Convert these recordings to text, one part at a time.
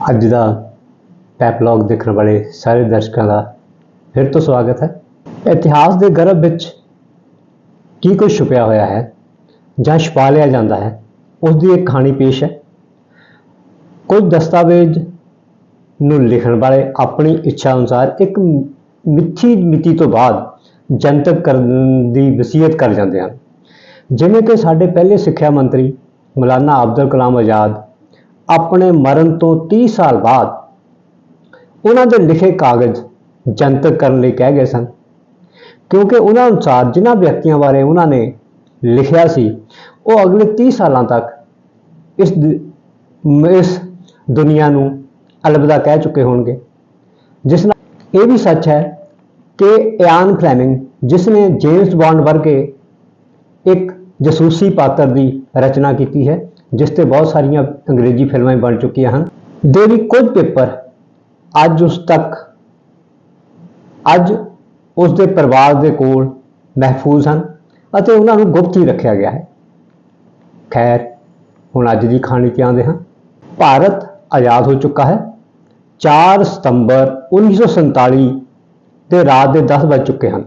ਅੱਜ ਦਾ ਪੈਪਲੌਗ ਦੇਖਣ ਵਾਲੇ ਸਾਰੇ ਦਰਸ਼ਕਾਂ ਦਾ ਫਿਰ ਤੋਂ ਸਵਾਗਤ ਹੈ। ਇਤਿਹਾਸ ਦੇ ਗਰਭ ਵਿੱਚ ਕੀ ਕੁਝ ਛੁਪਿਆ ਹੋਇਆ ਹੈ ਜਾਂ ਛੁਪਾ ਲਿਆ ਜਾਂਦਾ ਹੈ ਉਸ ਦੀ ਇੱਕ ਕਹਾਣੀ ਪੇਸ਼ ਹੈ। ਕੁਝ ਦਸਤਾਵੇਜ਼ ਨੂੰ ਲਿਖਣ ਵਾਲੇ ਆਪਣੀ ਇੱਛਾ ਅਨੁਸਾਰ ਇੱਕ ਮਿੱਠੀ ਮਿਤੀ ਤੋਂ ਬਾਅਦ ਜਨਤਕ ਕਰਨ ਦੀ ਵਸੀਅਤ ਕਰ ਜਾਂਦੇ ਹਨ। ਜਿਵੇਂ ਕਿ ਸਾਡੇ ਪਹਿਲੇ ਸਿੱਖਿਆ ਮੰਤਰੀ ਮੌਲਾਨਾ ਅਬਦੁਲ ਕਲਾਮ ਆਜ਼ਾਦ ਆਪਣੇ ਮਰਨ ਤੋਂ 30 ਸਾਲ ਬਾਅਦ ਉਹਨਾਂ ਦੇ ਲਿਖੇ ਕਾਗਜ਼ ਜਨਤਕ ਕਰਨ ਲਈ ਕਹਿ ਗਏ ਸਨ। ਕਿਉਂਕਿ ਉਹਨਾਂ ਅਨੁਸਾਰ ਜਿਨ੍ਹਾਂ ਵਿਅਕਤੀਆਂ ਬਾਰੇ ਉਹਨਾਂ ਨੇ ਲਿਖਿਆ ਸੀ, ਉਹ ਅਗਲੇ 30 ਸਾਲਾਂ ਤੱਕ ਇਸ ਇਸ ਦੁਨੀਆ ਨੂੰ ਅਲਵਿਦਾ ਕਹਿ ਚੁੱਕੇ ਹੋਣਗੇ। ਜਿਸ ਨਾਲ ਇਹ ਵੀ ਸੱਚ ਹੈ ਕਿ ਇਆਨ ਫਲੈਮਿੰਗ, ਜਿਸ ਨੇ ਜੇਮਸ ਬੌਂਡ ਵਰਗੇ ਇੱਕ ਜਸੂਸੀ ਪਾਤਰ ਦੀ ਰਚਨਾ ਕੀਤੀ ਹੈ ਜਿਸ ਤੇ ਬਹੁਤ ਸਾਰੀਆਂ ਅੰਗਰੇਜ਼ੀ ਫਿਲਮਾਂ ਬਣ ਚੁੱਕੀਆਂ ਹਨ। ਦੇ ਵੀ ਕੁਝ ਪੇਪਰ ਅੱਜ ਉਸ ਤੱਕ, ਅੱਜ ਉਸ ਦੇ ਪਰਿਵਾਰ ਦੇ ਕੋਲ ਮਹਿਫੂਜ਼ ਹਨ ਅਤੇ ਉਹਨਾਂ ਨੂੰ ਗੁਪਤ ਹੀ ਰੱਖਿਆ ਗਿਆ ਹੈ। ਖੈਰ, ਹੁਣ ਅੱਜ ਦੀ ਕਹਾਣੀ ਤੇ ਆਉਂਦੇ ਹਾਂ। ਭਾਰਤ ਆਜ਼ਾਦ ਹੋ ਚੁੱਕਾ ਹੈ। 4 ਸਤੰਬਰ 1947 ਦੇ ਰਾਤ ਦੇ 10 ਵੱਜ ਚੁੱਕੇ ਹਨ।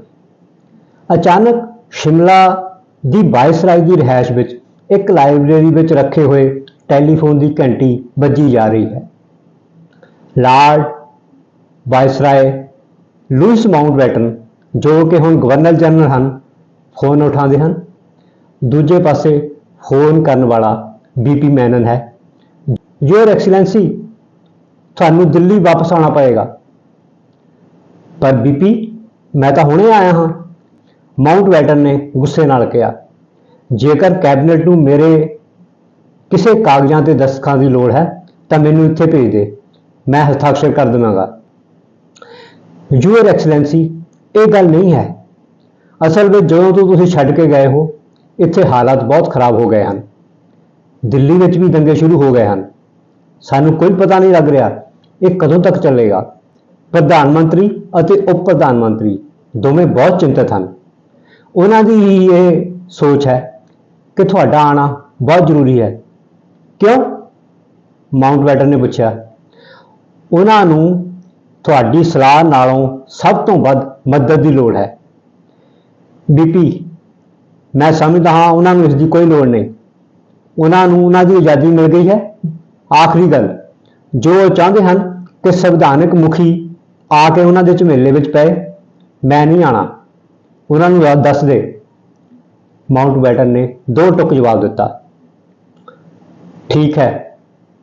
ਅਚਾਨਕ ਸ਼ਿਮਲਾ ਦੀ ਵਾਇਸਰਾਏ ਦੀ ਰਿਹਾਇਸ਼ ਵਿੱਚ ਇੱਕ ਲਾਇਬ੍ਰੇਰੀ ਵਿੱਚ ਰੱਖੇ ਹੋਏ ਟੈਲੀਫੋਨ ਦੀ ਘੰਟੀ ਵੱਜੀ ਜਾ ਰਹੀ ਹੈ। ਲਾਰਡ ਵਾਇਸਰਾਏ ਲੂਇਸ ਮਾਊਂਟਬੈਟਨ, ਜੋ ਕਿ ਹੁਣ ਗਵਰਨਰ ਜਨਰਲ ਹਨ, ਫੋਨ ਉਠਾਉਂਦੇ ਹਨ। ਦੂਜੇ ਪਾਸੇ ਫੋਨ ਕਰਨ ਵਾਲਾ ਬੀਪੀ ਮੈਨਨ ਹੈ। ਯੂਅਰ ਐਕਸਲੈਂਸੀ, ਤੁਹਾਨੂੰ ਦਿੱਲੀ ਵਾਪਸ ਆਉਣਾ ਪਏਗਾ। ਪਰ ਬੀਪੀ ਮੈਂ ਤਾਂ ਹੁਣੇ ਆਇਆ ਹਾਂ। ਮਾਊਂਟਬੈਟਨ ਨੇ ਗੁੱਸੇ ਨਾਲ ਕਿਹਾ ਜੇਕਰ ਕੈਬਨਿਟ ਨੂੰ ਮੇਰੇ ਕਿਸੇ ਕਾਗਜ਼ਾਂ ਤੇ ਦਸਤਖਾਂ ਦੀ ਲੋੜ ਹੈ, ਤਾਂ ਮੈਨੂੰ ਇੱਥੇ ਭੇਜ ਦੇ। ਮੈਂ ਹਸਤਾਖਰ ਕਰ ਦੇਵਾਂਗਾ। ਯੂਅਰ ਐਕਸਲੈਂਸੀ, ਇਹ ਗੱਲ ਨਹੀਂ ਹੈ। ਅਸਲ ਵਿੱਚ ਜਦੋਂ ਤੋਂ ਤੁਸੀਂ ਛੱਡ ਕੇ ਗਏ ਹੋ, ਇੱਥੇ ਹਾਲਾਤ ਬਹੁਤ ਖਰਾਬ ਹੋ ਗਏ ਹਨ। ਦਿੱਲੀ ਵਿੱਚ ਵੀ ਦੰਗੇ ਸ਼ੁਰੂ ਹੋ ਗਏ ਹਨ। ਸਾਨੂੰ ਕੋਈ ਪਤਾ ਨਹੀਂ ਲੱਗ ਰਿਹਾ ਇਹ ਕਦੋਂ ਤੱਕ ਚੱਲੇਗਾ। ਪ੍ਰਧਾਨ ਮੰਤਰੀ ਅਤੇ ਉਪ ਪ੍ਰਧਾਨ ਮੰਤਰੀ ਦੋਵੇਂ ਬਹੁਤ ਚਿੰਤਤ ਹਨ। ਉਹਨਾਂ ਦੀ ਹੀ ਇਹ ਸੋਚ ਹੈ ਕਿ ਤੁਹਾਡਾ ਆਣਾ ਬਹੁਤ ਜ਼ਰੂਰੀ ਹੈ। ਕਿਉਂ? ਮਾਊਂਟਬੈਟਨ ਨੇ ਪੁੱਛਿਆ। ਉਹਨਾਂ ਨੂੰ ਤੁਹਾਡੀ ਸਲਾਹ ਨਾਲੋਂ ਸਭ ਤੋਂ ਵੱਧ ਮਦਦ ਦੀ ਲੋੜ ਹੈ। ਬੀਪੀ, ਮੈਂ ਸਮਝਦਾ ਹਾਂ ਉਹਨਾਂ ਨੂੰ ਇਸ ਦੀ ਕੋਈ ਲੋੜ ਨਹੀਂ। ਉਹਨਾਂ ਨੂੰ ਉਹਨਾਂ ਦੀ ਆਜ਼ਾਦੀ ਮਿਲ ਗਈ ਹੈ। ਆਖਰੀ ਗੱਲ, ਜੋ ਉਹ ਚਾਹੁੰਦੇ ਹਨ ਕਿ ਸੰਵਿਧਾਨਕ ਮੁਖੀ ਆ ਕੇ ਉਹਨਾਂ ਦੇ ਝਮੇਲੇ ਵਿੱਚ ਪਏ, ਮੈਂ ਨਹੀਂ ਆਣਾ ਉਹਨਾਂ ਨੂੰ ਰਾਤ ਦੱਸ ਦੇ। ਮਾਊਂਟਬੈਟਨ ਨੇ ਦੋ ਟੁਕ ਜਵਾਬ ਦਿੱਤਾ। ਠੀਕ ਹੈ,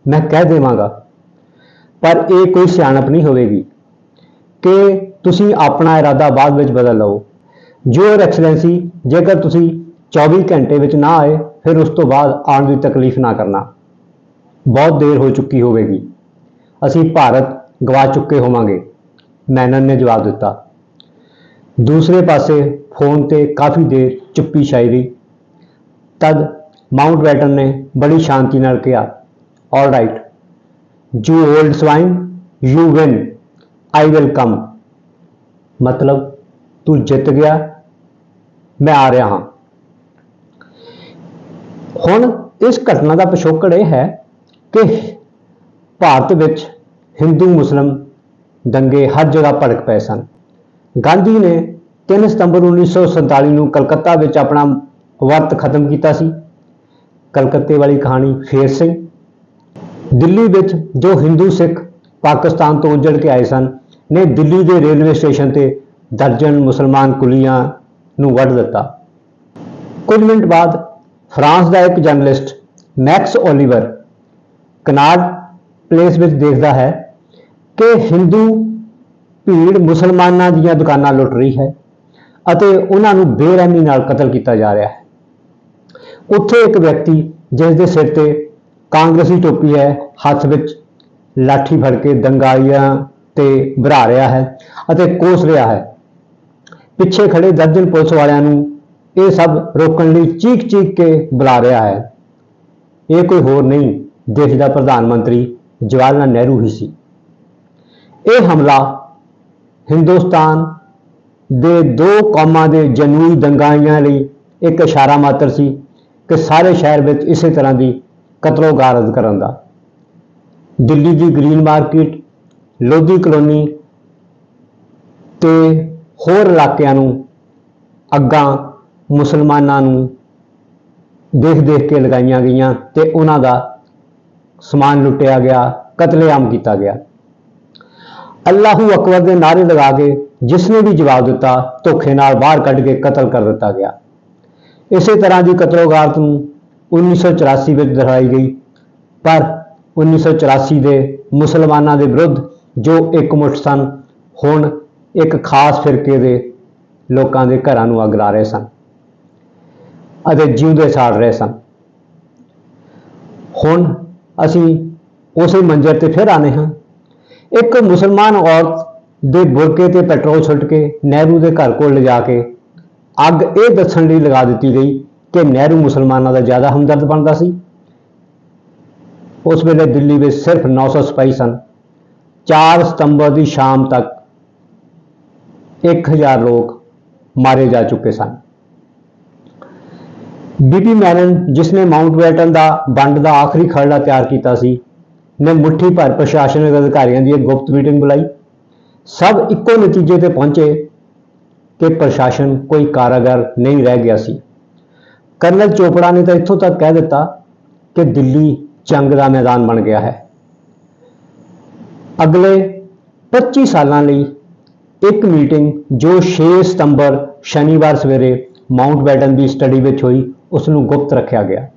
ਮੈਂ ਕਹਿ ਦੇਵਾਂਗਾ, ਪਰ ਇਹ ਕੋਈ ਸਿਆਣਪ ਨਹੀਂ ਹੋਵੇਗੀ ਕਿ ਤੁਸੀਂ ਆਪਣਾ ਇਰਾਦਾ ਬਾਅਦ ਵਿੱਚ ਬਦਲ ਲਓ। ਜੋ ਐਕਸਲੈਂਸੀ ਜੇਕਰ ਤੁਸੀਂ 24 ਘੰਟੇ ਵਿੱਚ ਨਾ ਆਏ, ਫਿਰ ਉਸ ਤੋਂ ਬਾਅਦ ਆਉਣ ਦੀ ਤਕਲੀਫ ਨਾ ਕਰਨਾ। ਬਹੁਤ ਦੇਰ ਹੋ ਚੁੱਕੀ ਹੋਵੇਗੀ। ਅਸੀਂ ਭਾਰਤ ਗਵਾ ਚੁੱਕੇ ਹੋਵਾਂਗੇ, ਮੈਨਨ ਨੇ ਜਵਾਬ ਦਿੱਤਾ। ਦੂਸਰੇ ਪਾਸੇ ਫੋਨ ਤੇ ਕਾਫੀ ਦੇਰ ਚੁੱਪੀ ਛਾਈ ਰਹੀ। ਤਦ ਮਾਊਂਟਬੈਟਨ ਨੇ ਬੜੀ ਸ਼ਾਂਤੀ ਨਾਲ ਕਿਹਾ all right you old swine you win I will come ਮਤਲਬ, ਤੂੰ ਜਿੱਤ ਗਿਆ, ਮੈਂ ਆ ਰਿਹਾ ਹਾਂ। ਹੁਣ ਇਸ ਘਟਨਾ ਦਾ ਪਿਛੋਕੜ ਇਹ ਹੈ ਕਿ ਭਾਰਤ ਵਿੱਚ ਹਿੰਦੂ, ਮੁਸਲਮ ਦੰਗੇ ਹਰ ਜਗ੍ਹਾ ਭੜਕ ਪਏ ਸਨ। ਗਾਂਧੀ ਨੇ 3 ਸਤੰਬਰ 1947 ਨੂੰ ਕਲਕੱਤਾ ਵਿੱਚ ਆਪਣਾ ਵਰਤ ਖਤਮ ਕੀਤਾ ਸੀ। ਕਲਕੱਤੇ ਵਾਲੀ ਕਹਾਣੀ ਫੇਰ ਸਿੰਘ ਦਿੱਲੀ ਵਿੱਚ ਜੋ ਹਿੰਦੂ ਸਿੱਖ ਪਾਕਿਸਤਾਨ ਤੋਂ ਉੱਜੜ ਕੇ ਆਏ ਸਨ, ਨੇ ਦਿੱਲੀ ਦੇ ਰੇਲਵੇ ਸਟੇਸ਼ਨ ਤੇ ਦਰਜਨ ਮੁਸਲਮਾਨ ਕੁਲੀਆਂ ਨੂੰ ਵੱਢ ਦਿੱਤਾ। ਕੁਝ ਮਿੰਟ ਬਾਅਦ ਫਰਾਂਸ ਦਾ ਇੱਕ journalist, Max Oliver Connaught Place ਵਿੱਚ ਦੇਖਦਾ ਹੈ ਕਿ ਹਿੰਦੂ ਭੀੜ ਮੁਸਲਮਾਨਾਂ ਦੀਆਂ ਦੁਕਾਨਾਂ ਲੁੱਟ ਰਹੀ ਹੈ। ਅਤੇ ਉਹਨਾਂ ਨੂੰ ਬੇਰਹਿਮੀ ਨਾਲ ਕਤਲ ਕੀਤਾ ਜਾ ਰਿਹਾ ਹੈ। ਉੱਥੇ ਇੱਕ ਵਿਅਕਤੀ ਜਿਸ ਦੇ ਸਿਰ ਤੇ ਕਾਂਗਰਸੀ ਟੋਪੀ ਹੈ, ਹੱਥ ਵਿੱਚ ਲਾਠੀ ਫੜ ਕੇ ਦੰਗਾਈਆਂ ਤੇ ਭਰਾ ਰਿਹਾ ਹੈ ਅਤੇ ਕੋਸ ਰਿਹਾ ਹੈ। ਪਿੱਛੇ ਖੜੇ ਦਰਜਨ ਪੁਲਿਸ ਵਾਲਿਆਂ ਨੂੰ ਇਹ ਸਭ ਰੋਕਣ ਲਈ ਚੀਕ ਚੀਕ ਕੇ ਬੁਲਾ ਰਿਹਾ ਹੈ। ਇਹ ਕੋਈ ਹੋਰ ਨਹੀਂ, ਦੇਸ਼ ਦਾ ਪ੍ਰਧਾਨ ਮੰਤਰੀ ਜਵਾਹਰ ਲਾਲ ਨਹਿਰੂ ਹੀ ਸੀ। ਇਹ ਹਮਲਾ ਹਿੰਦੁਸਤਾਨ ਦੇ ਦੋ ਕੌਮਾਂ ਦੇ ਜਨੂਈ ਦੰਗਾਈਆਂ ਲਈ ਇੱਕ ਇਸ਼ਾਰਾ ਮਾਤਰ ਸੀ ਕਿ ਸਾਰੇ ਸ਼ਹਿਰ ਵਿੱਚ ਇਸੇ ਤਰ੍ਹਾਂ ਦੀ ਕਤਲੋ ਕਰਨ ਦਾ। ਦਿੱਲੀ ਦੀ ਗ੍ਰੀਨ ਮਾਰਕੀਟ, ਲੋਧੀ ਕਲੋਨੀ ਤੇ ਹੋਰ ਇਲਾਕਿਆਂ ਨੂੰ ਅੱਗਾਂ ਮੁਸਲਮਾਨਾਂ ਨੂੰ ਦੇਖ ਦੇਖ ਕੇ ਲਗਾਈਆਂ ਗਈਆਂ ਤੇ ਉਹਨਾਂ ਦਾ ਸਮਾਨ ਲੁੱਟਿਆ ਗਿਆ, ਕਤਲੇਆਮ ਕੀਤਾ ਗਿਆ। ਅੱਲਾਹੂ ਅਕਬਰ ਦੇ ਨਾਰੇ ਲਗਾ ਕੇ ਜਿਸ ਨੇ ਵੀ ਜਵਾਬ ਦਿੱਤਾ, ਧੋਖੇ ਨਾਲ ਬਾਹਰ ਕੱਢ ਕੇ ਕਤਲ ਕਰ ਦਿੱਤਾ ਗਿਆ। ਇਸੇ ਤਰ੍ਹਾਂ ਦੀ ਕਤਲੋਗਾਰਤ ਨੂੰ 1984 ਵਿੱਚ ਦੁਹਰਾਈ ਗਈ। ਪਰ 1984 ਦੇ ਮੁਸਲਮਾਨਾਂ ਦੇ ਵਿਰੁੱਧ ਜੋ ਇਕਮੁੱਠ ਸਨ, ਹੁਣ ਇੱਕ ਖਾਸ ਫਿਰਕੇ ਦੇ ਲੋਕਾਂ ਦੇ ਘਰਾਂ ਨੂੰ ਅੱਗ ਲਾ ਰਹੇ ਸਨ ਅਤੇ ਜਿਉਂਦੇ ਸਾੜ ਰਹੇ ਸਨ। ਹੁਣ ਅਸੀਂ ਉਸੇ ਮੰਜ਼ਰ ਤੇ ਫਿਰ ਆਨੇ ਹਾਂ ਇੱਕ ਮੁਸਲਮਾਨ ਔਰਤ ਦੇ ਬੁਰਕੇ ਤੇ ਪੈਟਰੋਲ ਛੁੱਟ ਕੇ ਨਹਿਰੂ ਦੇ ਘਰ ਕੋਲ ਲਿਜਾ ਕੇ ਅੱਗ ਇਹ ਦੱਸਣ ਲਈ ਲਗਾ ਦਿੱਤੀ ਗਈ ਕਿ ਨਹਿਰੂ ਮੁਸਲਮਾਨਾਂ ਦਾ ਜ਼ਿਆਦਾ ਹਮਦਰਦ ਬਣਦਾ ਸੀ। ਉਸ ਵੇਲੇ ਦਿੱਲੀ ਵਿੱਚ ਸਿਰਫ 900 ਸਿਪਾਹੀ ਸਨ। 4 ਸਤੰਬਰ ਦੀ ਸ਼ਾਮ ਤੱਕ 1000 ਲੋਕ ਮਾਰੇ ਜਾ ਚੁੱਕੇ ਸਨ। ਬੀਬੀ ਮੈਨਨ, ਜਿਸ ਨੇ ਮਾਊਂਟ ਬੈਟਨ ਦਾ ਵੰਡ ਦਾ ਆਖਰੀ ਖਰੜਾ ਤਿਆਰ ਕੀਤਾ ਸੀ ਨੇ ਮੁੱਠੀ ਭਰ ਪ੍ਰਸ਼ਾਸਨਿਕ ਅਧਿਕਾਰੀਆਂ ਦੀ ਇੱਕ ਗੁਪਤ ਮੀਟਿੰਗ ਬੁਲਾਈ। ਸਭ ਇੱਕੋ ਨਤੀਜੇ ਤੇ ਪਹੁੰਚੇ ਕਿ ਪ੍ਰਸ਼ਾਸਨ ਕੋਈ ਕਾਰਾਗਰ ਨਹੀਂ ਰਹਿ ਗਿਆ ਸੀ। ਕਰਨਲ ਚੋਪੜਾ ਨੇ ਤਾਂ ਇੱਥੋਂ ਤੱਕ ਕਹਿ ਦਿੱਤਾ ਕਿ ਦਿੱਲੀ ਜੰਗ ਦਾ ਮੈਦਾਨ ਬਣ ਗਿਆ ਹੈ। ਅਗਲੇ 25 ਸਾਲਾਂ ਲਈ ਇੱਕ ਮੀਟਿੰਗ ਜੋ 6 ਸਤੰਬਰ ਸ਼ਨੀਵਾਰ ਸਵੇਰੇ ਮਾਊਂਟ ਬੈਟਨ ਦੀ ਸਟੱਡੀ ਵਿੱਚ ਹੋਈ, ਉਸ ਨੂੰ ਗੁਪਤ ਰੱਖਿਆ ਗਿਆ।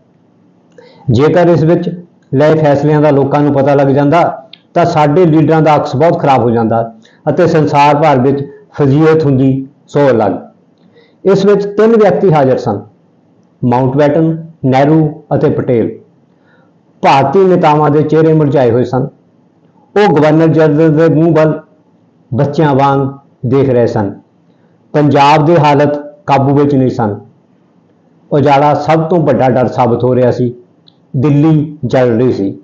ਜੇਕਰ ਇਸ ਵਿੱਚ ਲਏ ਫੈਸਲਿਆਂ ਦਾ ਲੋਕਾਂ ਨੂੰ ਪਤਾ ਲੱਗ ਜਾਂਦਾ, ਤਾਂ ਸਾਡੇ ਲੀਡਰਾਂ ਦਾ ਅਕਸ ਬਹੁਤ ਖਰਾਬ ਹੋ ਜਾਂਦਾ ਅਤੇ ਸੰਸਾਰ ਭਰ ਵਿੱਚ ਫਜ਼ੀਅਤ ਹੁੰਦੀ ਸੋ ਅਲੱਗ। ਇਸ ਵਿੱਚ ਤਿੰਨ ਵਿਅਕਤੀ ਹਾਜ਼ਰ ਸਨ, ਮਾਊਂਟ ਬੈਟਨ, ਨਹਿਰੂ ਅਤੇ ਪਟੇਲ। ਭਾਰਤੀ ਨੇਤਾਵਾਂ ਦੇ ਚਿਹਰੇ ਮੁਰਝਾਏ ਹੋਏ ਸਨ। ਉਹ ਗਵਰਨਰ ਜਨਰਲ ਦੇ ਮੂੰਹ ਵੱਲ ਬੱਚਿਆਂ ਵਾਂਗ ਦੇਖ ਰਹੇ ਸਨ। ਪੰਜਾਬ ਦੀ ਹਾਲਤ ਕਾਬੂ ਵਿੱਚ ਨਹੀਂ ਸਨ। ਉਜਾੜਾ ਸਭ ਤੋਂ ਵੱਡਾ ਡਰ ਸਾਬਤ ਹੋ ਰਿਹਾ ਸੀ। ਦਿੱਲੀ ਜਲ ਰਹੀ ਸੀ।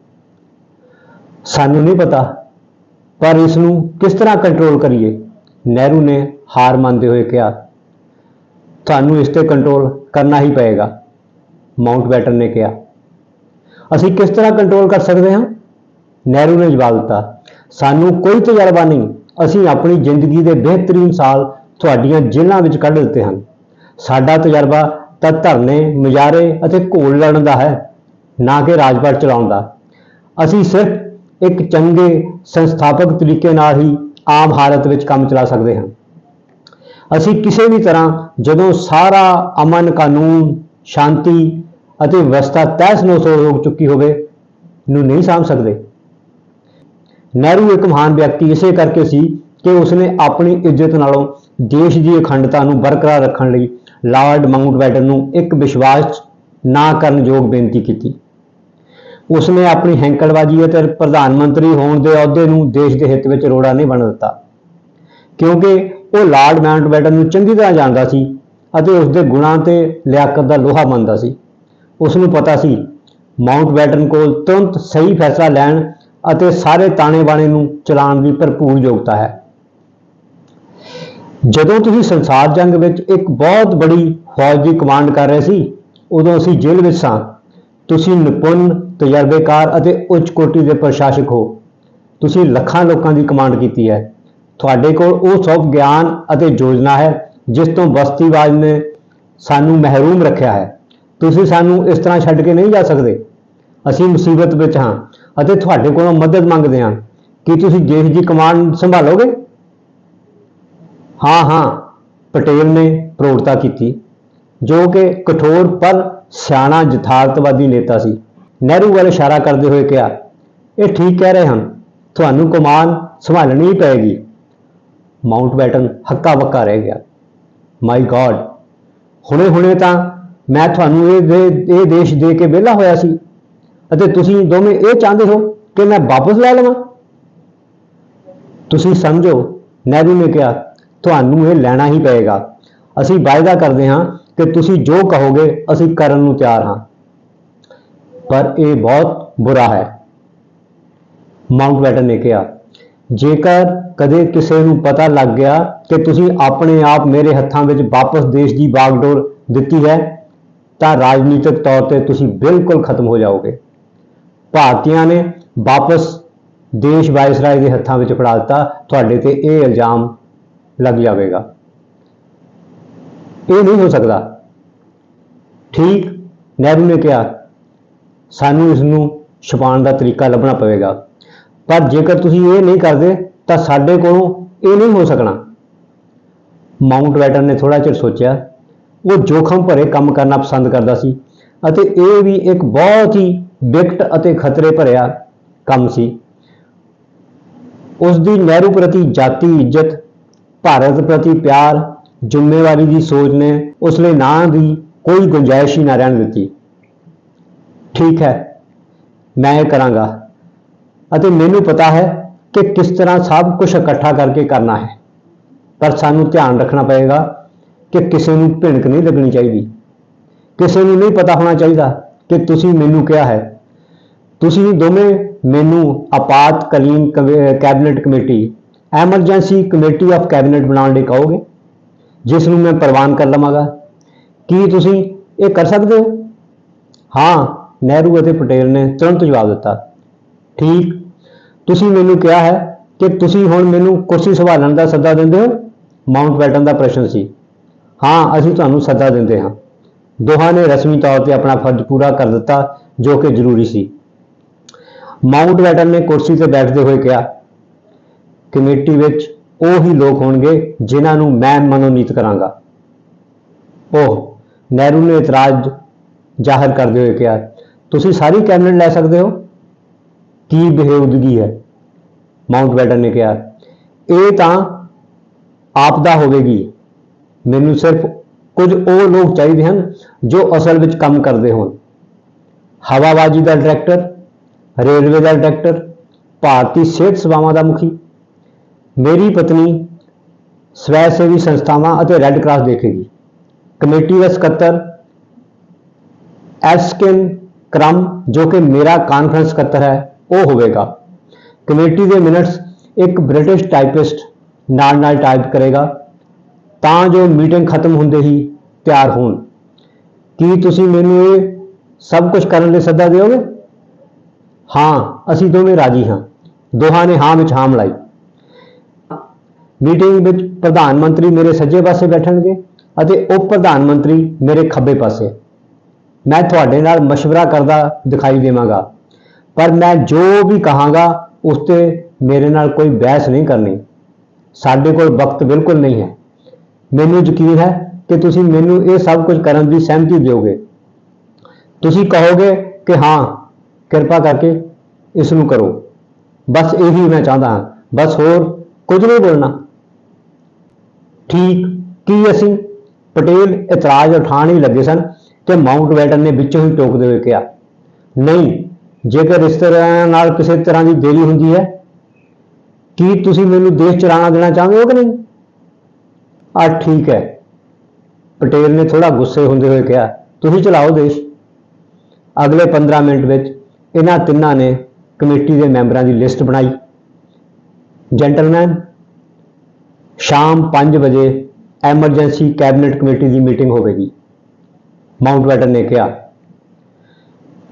ਸਾਨੂੰ ਨਹੀਂ ਪਤਾ, ਪਰ ਇਸ ਨੂੰ ਕਿਸ ਤਰ੍ਹਾਂ ਕੰਟਰੋਲ ਕਰੀਏ? ਨਹਿਰੂ ਨੇ ਹਾਰ ਮੰਨਦੇ ਹੋਏ ਕਿਹਾ, ਤੁਹਾਨੂੰ ਇਸ ਤੇ ਕੰਟਰੋਲ ਕਰਨਾ ਹੀ ਪਏਗਾ। ਮਾਊਂਟ ਬੈਟਨ ਨੇ ਕਿਹਾ, ਅਸੀਂ ਕਿਸ ਤਰ੍ਹਾਂ ਕੰਟਰੋਲ ਕਰ ਸਕਦੇ ਹਾਂ? ਨਹਿਰੂ ਨੇ ਜਵਾਬ ਦਿੱਤਾ, ਸਾਨੂੰ ਕੋਈ ਤਜਰਬਾ ਨਹੀਂ। ਅਸੀਂ ਆਪਣੀ ਜ਼ਿੰਦਗੀ ਦੇ ਬਿਹਤਰੀਨ ਸਾਲ ਤੁਹਾਡੀਆਂ ਜੇਲ੍ਹਾਂ ਵਿੱਚ ਕੱਢ ਦਿੱਤੇ ਹਨ। ਸਾਡਾ ਤਜਰਬਾ ਤਾਂ ਧਰਨੇ ਮੁਜ਼ਾਹਰੇ ਅਤੇ ਘੋਲ ਲੜਨ ਦਾ ਹੈ। ਨਾ ਕਿ ਰਾਜਪਾਟ ਚਲਾਉਣ ਦਾ। ਅਸੀਂ ਸਿਰਫ ਇੱਕ ਚੰਗੇ ਸੰਸਥਾਪਕ ਤਰੀਕੇ ਨਾਲ ਹੀ ਆਮ ਹਾਲਤ ਵਿੱਚ ਕੰਮ ਚਲਾ ਸਕਦੇ ਹਾਂ। ਅਸੀਂ ਕਿਸੇ ਵੀ ਤਰ੍ਹਾਂ ਜਦੋਂ ਸਾਰਾ ਅਮਨ, ਕਾਨੂੰਨ, ਸ਼ਾਂਤੀ ਅਤੇ ਵਿਵਸਥਾ ਤਹਿਸ ਨਹਿਸ ਹੋ ਚੁੱਕੀ ਹੋਵੇ, ਨੂੰ ਨਹੀਂ ਸਾਂਭ ਸਕਦੇ। ਨਹਿਰੂ ਇੱਕ ਮਹਾਨ ਵਿਅਕਤੀ ਇਸੇ ਕਰਕੇ ਸੀ ਕਿ ਉਸਨੇ ਆਪਣੀ ਇੱਜ਼ਤ ਨਾਲੋਂ ਦੇਸ਼ ਦੀ ਅਖੰਡਤਾ ਨੂੰ ਬਰਕਰਾਰ ਰੱਖਣ ਲਈ ਲਾਰਡ ਮਾਊਂਟਬੈਟਨ ਨੂੰ ਇੱਕ ਵਿਸ਼ਵਾਸ ਨਾ ਕਰਨ ਯੋਗ ਬੇਨਤੀ ਕੀਤੀ। ਉਸਨੇ ਆਪਣੀ ਹੈਂਕੜਬਾਜ਼ੀ ਅਤੇ ਪ੍ਰਧਾਨ ਮੰਤਰੀ ਹੋਣ ਦੇ ਅਹੁਦੇ ਨੂੰ ਦੇਸ਼ ਦੇ ਹਿੱਤ ਵਿੱਚ ਰੋੜਾ ਨਹੀਂ ਬਣ ਦਿੱਤਾ। ਕਿਉਂਕਿ ਉਹ ਲਾਰਡ ਮਾਊਂਟਬੈਟਨ ਨੂੰ ਚੰਗੀ ਤਰ੍ਹਾਂ ਜਾਣਦਾ ਸੀ ਅਤੇ ਉਸ ਦੇ ਗੁਣਾਂ ਤੇ ਲਿਆਕਤ ਦਾ ਲੋਹਾ ਮੰਨਦਾ ਸੀ। ਉਸ ਨੂੰ ਪਤਾ ਸੀ, ਮਾਊਂਟਬੈਟਨ ਕੋਲ ਤੁਰੰਤ ਸਹੀ ਫੈਸਲਾ ਲੈਣ ਅਤੇ ਸਾਰੇ ਤਾਣੇ ਬਾਣੇ ਨੂੰ ਚਲਾਉਣ ਦੀ ਭਰਪੂਰ ਯੋਗਤਾ ਹੈ। ਜਦੋਂ ਤੁਸੀਂ ਸੰਸਾਰ ਜੰਗ ਵਿੱਚ ਇੱਕ ਬਹੁਤ ਬੜੀ ਫੌਜ ਦੀ ਕਮਾਂਡ ਕਰ ਰਹੇ ਸੀ, ਉਦੋਂ ਅਸੀਂ ਜੇਲ੍ਹ ਵਿੱਚ ਸਾਂ। ਤੁਸੀਂ ਨਿਪੁੰਨ, ਤਜਰਬੇਕਾਰ ਅਤੇ ਉੱਚ ਕੋਟੀ ਦੇ ਪ੍ਰਸ਼ਾਸਕ ਹੋ। ਤੁਸੀਂ ਲੱਖਾਂ ਲੋਕਾਂ ਦੀ ਕਮਾਂਡ ਕੀਤੀ ਹੈ। ਤੁਹਾਡੇ ਕੋਲ ਉਹ ਸਭ ਗਿਆਨ ਅਤੇ ਯੋਜਨਾ ਹੈ, ਜਿਸ ਤੋਂ ਬਸਤੀਵਾਜ਼ ਨੇ ਸਾਨੂੰ ਮਹਿਰੂਮ ਰੱਖਿਆ ਹੈ। ਤੁਸੀਂ ਸਾਨੂੰ ਇਸ ਤਰ੍ਹਾਂ ਛੱਡ ਕੇ ਨਹੀਂ ਜਾ ਸਕਦੇ। ਅਸੀਂ ਮੁਸੀਬਤ ਵਿੱਚ ਹਾਂ ਅਤੇ ਤੁਹਾਡੇ ਕੋਲੋਂ ਮਦਦ ਮੰਗਦੇ ਹਾਂ। ਕੀ ਤੁਸੀਂ ਦੇਸ਼ ਦੀ ਕਮਾਂਡ ਸੰਭਾਲੋਗੇ? ਹਾਂ ਹਾਂ, ਪਟੇਲ ਨੇ ਪ੍ਰੋੜਤਾ ਕੀਤੀ, ਜੋ ਕਿ ਕਠੋਰ ਪਰ ਸਿਆਣਾ ਯਥਾਰਥਵਾਦੀ ਨੇਤਾ ਸੀ। ਨਹਿਰੂ ਵੱਲ ਇਸ਼ਾਰਾ ਕਰਦੇ ਹੋਏ ਕਿਹਾ, ਇਹ ਠੀਕ ਕਹਿ ਰਹੇ ਹਨ, ਤੁਹਾਨੂੰ ਕਮਾਨ ਸੰਭਾਲਣੀ ਪਏਗੀ। ਪਏਗੀ ਮਾਊਂਟਬੈਟਨ ਹੱਕਾ ਬੱਕਾ ਰਹਿ ਗਿਆ। ਮਾਈ ਗॉड ਹੁਣੇ ਹੁਣੇ ਤਾਂ ਮੈਂ ਤੁਹਾਨੂੰ ਇਹ ਦੇ- ਇਹ ਦੇਸ਼ ਦੇ ਕੇ ਵਿਹਲਾ ਹੋਇਆ ਸੀ। ਅਤੇ ਤੁਸੀਂ ਦੋਵੇਂ ਇਹ ਚਾਹੁੰਦੇ ਹੋ ਕਿ ਮੈਂ ਵਾਪਸ ਲੈ ਲਵਾਂ? ਤੁਸੀਂ ਸਮਝੋ, ਨਹਿਰੂ ਨੇ ਕਿਹਾ, ਤੁਹਾਨੂੰ ਇਹ ਲੈਣਾ ਹੀ ਪਏਗਾ। ਅਸੀਂ ਵਾਅਦਾ ਕਰਦੇ ਹਾਂ ਕਿ ਤੁਸੀਂ ਜੋ ਕਹੋਗੇ, ਅਸੀਂ ਕਰਨ ਨੂੰ ਤਿਆਰ ਹਾਂ। ਪਰ ਇਹ ਬਹੁਤ ਬੁਰਾ ਹੈ। ਮਾਊਂਟ ਬੈਟਨ ਨੇ ਕਿਹਾ, ਜੇਕਰ ਕਦੇ ਕਿਸੇ ਨੂੰ ਪਤਾ ਲੱਗ ਗਿਆ ਕਿ ਤੁਸੀਂ ਆਪਣੇ ਆਪ ਮੇਰੇ ਹੱਥਾਂ ਵਿੱਚ ਵਾਪਸ ਦੇਸ਼ ਦੀ ਬਾਗਡੋਰ ਦਿੱਤੀ ਹੈ, ਤਾਂ ਰਾਜਨੀਤਿਕ ਤੌਰ ਤੇ ਤੁਸੀਂ ਬਿਲਕੁਲ ਖਤਮ ਹੋ ਜਾਓਗੇ। ਭਾਰਤੀਆਂ ਨੇ ਵਾਪਸ ਦੇਸ਼ ਵਾਇਸਰਾਏ ਦੇ ਹੱਥਾਂ ਵਿੱਚ ਫੜਾ ਦਿੱਤਾ, ਤੁਹਾਡੇ ਤੇ ਇਹ ਇਲਜ਼ਾਮ ਲੱਗ ਜਾਵੇਗਾ। ਇਹ ਨਹੀਂ ਹੋ ਸਕਦਾ। ਠੀਕ, ਨਹਿਰੂ ਨੇ ਕਿਹਾ, ਸਾਨੂੰ ਇਸ ਨੂੰ ਛੁਪਾਉਣ ਦਾ ਤਰੀਕਾ ਲੱਭਣਾ ਪਵੇਗਾ। ਪਰ ਜੇਕਰ ਤੁਸੀਂ ਇਹ ਨਹੀਂ ਕਰਦੇ, ਤਾਂ ਸਾਡੇ ਕੋਲੋਂ ਇਹ ਨਹੀਂ ਹੋ ਸਕਣਾ। ਮਾਊਂਟ ਬੈਟਨ ਨੇ ਥੋੜਾ ਚਿਰ ਸੋਚਿਆ। ਉਹ ਜੋਖਮ ਭਰੇ ਕੰਮ ਕਰਨਾ ਪਸੰਦ ਕਰਦਾ ਸੀ ਅਤੇ ਇਹ ਵੀ ਇੱਕ ਬਹੁਤ ਹੀ ਵਿਕਟ ਅਤੇ ਖਤਰੇ ਭਰਿਆ ਕੰਮ ਸੀ। ਉਸ ਦੀ ਨਹਿਰੂ ਪ੍ਰਤੀ ਜਾਤੀ ਇੱਜ਼ਤ, ਭਾਰਤ ਪ੍ਰਤੀ ਪਿਆਰ ਜ਼ਿੰਮੇਵਾਰੀ ਦੀ ਸੋਚ ਨੇ ਉਸ ਲਈ ਨਾਂ ਦੀ ਕੋਈ ਗੁੰਜਾਇਸ਼ ਹੀ ਨਾ ਰਹਿਣ ਦਿੱਤੀ। ਠੀਕ ਹੈ, ਮੈਂ ਇਹ ਕਰਾਂਗਾ। ਅਤੇ ਮੈਨੂੰ ਪਤਾ ਹੈ ਕਿ ਕਿਸ ਤਰ੍ਹਾਂ ਸਭ ਕੁਝ ਇਕੱਠਾ ਕਰਕੇ ਕਰਨਾ ਹੈ। ਪਰ ਸਾਨੂੰ ਧਿਆਨ ਰੱਖਣਾ ਪਏਗਾ ਕਿ ਕਿਸੇ ਨੂੰ ਭਿਣਕ ਨਹੀਂ ਲੱਗਣੀ ਚਾਹੀਦੀ। ਕਿਸੇ ਨੂੰ ਨਹੀਂ ਪਤਾ ਹੋਣਾ ਚਾਹੀਦਾ ਕਿ ਤੁਸੀਂ ਮੈਨੂੰ ਕਿਹਾ ਹੈ। ਤੁਸੀਂ ਦੋਵੇਂ ਮੈਨੂੰ ਆਪਾਤਕਾਲੀਨ ਕਮੇ- cabinet committee, emergency committee of cabinet ਬਣਾਉਣ ਲਈ ਕਹੋਗੇ? ਜਿਸ ਨੂੰ ਮੈਂ ਪ੍ਰਵਾਨ ਕਰ ਲਵਾਂਗਾ। ਕੀ ਤੁਸੀਂ ਇਹ ਕਰ ਸਕਦੇ ਹੋ? ਹਾਂ, ਨਹਿਰੂ ਅਤੇ ਪਟੇਲ ਨੇ ਤੁਰੰਤ ਜਵਾਬ ਦਿੱਤਾ। ਠੀਕ। ਤੁਸੀਂ ਮੈਨੂੰ ਕਿਹਾ ਹੈ ਕਿ ਤੁਸੀਂ ਹੁਣ ਮੈਨੂੰ ਕੁਰਸੀ ਸੰਭਾਲਣ ਦਾ ਸੱਦਾ ਦਿੰਦੇ ਹੋ? ਮਾਊਂਟ ਬੈਟਨ ਦਾ ਪ੍ਰਸ਼ਨ ਸੀ। ਹਾਂ, ਅਸੀਂ ਤੁਹਾਨੂੰ ਸੱਦਾ ਦਿੰਦੇ ਹਾਂ। ਦੋਹਾਂ ਨੇ ਰਸਮੀ ਤੌਰ ਤੇ ਆਪਣਾ ਫਰਜ਼ ਪੂਰਾ ਕਰ ਦਿੱਤਾ, ਜੋ ਕਿ ਜ਼ਰੂਰੀ ਸੀ। ਮਾਊਂਟ ਬੈਟਨ ਨੇ ਕੁਰਸੀ ਤੇ ਬੈਠਦੇ ਹੋਏ ਕਿਹਾ, ਕਮੇਟੀ ਵਿੱਚ ਉਹ ਹੀ ਲੋਕ ਹੋਣਗੇ ਜਿਨ੍ਹਾਂ ਨੂੰ ਮੈਂ ਮਨੋਨੀਤ ਕਰਾਂਗਾ। ਉਹ ਨਹਿਰੂ ਨੇ ਇਤਰਾਜ਼ ਜ਼ਾਹਰ ਕਰਦੇ ਹੋਏ ਕਿਹਾ, ਤੁਸੀਂ ਸਾਰੀ ਕੈਬਨਿਟ ਲੈ ਸਕਦੇ ਹੋ? ਕੀ ਬੇਹੂਦਗੀ ਹੈ, ਮਾਊਂਟ ਬੈਟਨ ਨੇ ਕਿਹਾ, ਇਹ ਤਾਂ ਆਪਦਾ ਹੋਵੇਗੀ। ਮੈਨੂੰ ਸਿਰਫ ਕੁਝ ਉਹ ਲੋਕ ਚਾਹੀਦੇ ਹਨ ਜੋ ਅਸਲ ਵਿੱਚ ਕੰਮ ਕਰਦੇ ਹੋਣ। ਹਵਾਬਾਜ਼ੀ ਦਾ ਡਾਇਰੈਕਟਰ, ਰੇਲਵੇ ਦਾ ਡਾਇਰੈਕਟਰ, ਭਾਰਤੀ ਸਿਹਤ ਸੇਵਾਵਾਂ ਦਾ ਮੁਖੀ ਮੇਰੀ ਪਤਨੀ ਸਵੈ ਸੇਵੀ ਸੰਸਥਾਵਾਂ ਅਤੇ ਰੈੱਡ ਕਰਾਸ ਦੇਖੇਗੀ। ਕਮੇਟੀ ਦਾ ਸਕੱਤਰ ਐਸਕਿਨ ਕ੍ਰਮ ਜੋ ਕਿ ਮੇਰਾ ਕਾਨਫਰੰਸ ਸਕੱਤਰ ਹੈ, ਉਹ ਹੋਵੇਗਾ। ਕਮੇਟੀ ਦੇ ਮਿੰਟਸ ਇੱਕ ਬ੍ਰਿਟਿਸ਼ ਟਾਈਪਿਸਟ ਨਾਲ ਨਾਲ ਟਾਈਪ ਕਰੇਗਾ, ਤਾਂ ਜੋ ਮੀਟਿੰਗ ਖਤਮ ਹੁੰਦੇ ਹੀ ਤਿਆਰ ਹੋਣ। ਕੀ ਤੁਸੀਂ ਮੈਨੂੰ ਇਹ ਸਭ ਕੁਝ ਕਰਨ ਲਈ ਸੱਦਾ ਦਿਓਗੇ? ਹਾਂ, ਅਸੀਂ ਦੋਵੇਂ ਰਾਜੀ ਹਾਂ। ਦੋਹਾਂ ਨੇ ਹਾਂ ਵਿੱਚ ਹਾਂ ਮਿਲਾਈ। ਮੀਟਿੰਗ ਵਿੱਚ ਪ੍ਰਧਾਨ ਮੰਤਰੀ ਮੇਰੇ ਸੱਜੇ ਪਾਸੇ ਬੈਠਣਗੇ ਅਤੇ ਉਪ ਪ੍ਰਧਾਨ ਮੰਤਰੀ ਮੇਰੇ ਖੱਬੇ ਪਾਸੇ ਮੈਂ ਤੁਹਾਡੇ ਨਾਲ مشورہ ਕਰਦਾ ਦਿਖਾਈ ਦੇਵਾਂਗਾ ਪਰ ਮੈਂ ਜੋ ਵੀ ਕਹਾਂਗਾ ਉਸ ਤੇ ਮੇਰੇ ਨਾਲ ਕੋਈ ਬਹਿਸ ਨਹੀਂ ਕਰਨੀ ਸਾਡੇ ਕੋਲ ਵਕਤ ਬਿਲਕੁਲ ਨਹੀਂ ਹੈ ਮੈਨੂੰ ਯਕੀਨ ਹੈ ਕਿ ਤੁਸੀਂ ਮੈਨੂੰ ਇਹ ਸਭ ਕੁਝ ਕਰਨ ਦੀ ਸਹਿਮਤੀ ਦਿਓਗੇ ਤੁਸੀਂ ਕਹੋਗੇ ਕਿ ਹਾਂ ਕਿਰਪਾ ਕਰਕੇ ਇਸ ਨੂੰ ਕਰੋ ਬਸ ਇਹੀ ਮੈਂ ਚਾਹੁੰਦਾ ਹਾਂ ਬਸ ਹੋਰ ਕੁਝ ਨਹੀਂ ਬੋਲਣਾ ਠੀਕ ਕੀ ਅਸੀਂ? ਪਟੇਲ ਇਤਰਾਜ਼ ਉਠਾਉਣ ਹੀ ਲੱਗੇ ਸਨ ਕਿ ਮਾਊਂਟ ਬੈਟਨ ਨੇ ਵਿੱਚੋਂ ਹੀ ਟੋਕਦੇ ਹੋਏ ਕਿਹਾ, ਨਹੀਂ, ਜੇਕਰ ਰਿਸ਼ਤੇਦਾਰਾਂ ਨਾਲ ਕਿਸੇ ਤਰ੍ਹਾਂ ਦੀ ਦੇਰੀ ਹੁੰਦੀ ਹੈ, ਕੀ ਤੁਸੀਂ ਮੈਨੂੰ ਦੇਸ਼ ਚਲਾਣਾ ਦੇਣਾ ਚਾਹੁੰਦੇ ਹੋ ਕਿ ਨਹੀਂ? ਆ ਠੀਕ ਹੈ। ਪਟੇਲ ਨੇ ਥੋੜਾ ਗੁੱਸੇ ਹੁੰਦੇ ਹੋਏ ਕਿਹਾ, ਤੁਸੀਂ ਚਲਾਓ ਦੇਸ਼। ਅਗਲੇ 15 ਮਿੰਟ ਵਿੱਚ ਇਹਨਾਂ ਤਿੰਨਾਂ ਨੇ ਕਮੇਟੀ ਦੇ ਮੈਂਬਰਾਂ ਦੀ ਲਿਸਟ ਬਣਾਈ। ਜੈਂਟਲਮੈਨ ਸ਼ਾਮ 5 ਵਜੇ ਐਮਰਜੈਂਸੀ ਕੈਬਨਿਟ ਕਮੇਟੀ ਦੀ ਮੀਟਿੰਗ ਹੋਵੇਗੀ। ਮਾਊਂਟ ਬੈਟਨ ਨੇ ਕਿਹਾ,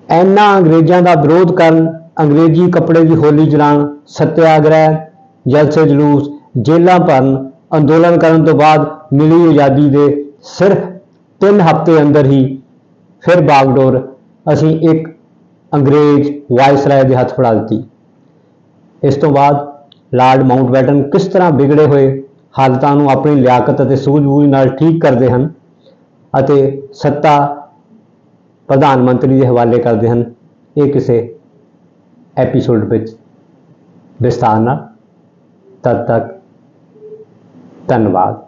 ਇਹਨਾਂ ਅੰਗਰੇਜ਼ਾਂ ਦਾ ਵਿਰੋਧ ਕਰਨ ਅੰਗਰੇਜ਼ੀ ਕੱਪੜੇ ਦੀ ਹੋਲੀ ਜਲਾਉਣ ਸਤਿਆਗ੍ਰਹਿ, ਜਲਸੇ ਜਲੂਸ, ਜੇਲ੍ਹਾਂ ਭਰਨ, ਅੰਦੋਲਨ ਕਰਨ ਤੋਂ ਬਾਅਦ ਮਿਲੀ ਆਜ਼ਾਦੀ ਦੇ ਸਿਰਫ 3 ਹਫ਼ਤੇ ਅੰਦਰ ਹੀ ਫਿਰ ਬਾਗਡੋਰ ਅਸੀਂ ਇੱਕ ਅੰਗਰੇਜ਼ ਵਾਇਸਰਾਏ ਦੇ ਹੱਥ ਫੜਾ ਦਿੱਤੀ। ਇਸ ਤੋਂ ਬਾਅਦ ਲਾਰਡ ਮਾਊਂਟਬੈਟਨ ਕਿਸ ਤਰ੍ਹਾਂ ਵਿਗੜੇ ਹੋਏ ਹਾਲਤਾਂ ਨੂੰ ਆਪਣੀ ਲਿਆਕਤ ਅਤੇ ਸੂਝ-ਬੂਝ ਨਾਲ ਠੀਕ ਕਰਦੇ ਹਨ ਅਤੇ ਸੱਤਾ ਪ੍ਰਧਾਨ ਮੰਤਰੀ ਦੇ ਹਵਾਲੇ ਕਰਦੇ ਹਨ। ਇਹ ਕਿਸੇ ਐਪੀਸੋਡ ਵਿੱਚ ਵਿਸਤਾਰ ਨਾਲ। ਤਦ ਤੱਕ ਧੰਨਵਾਦ।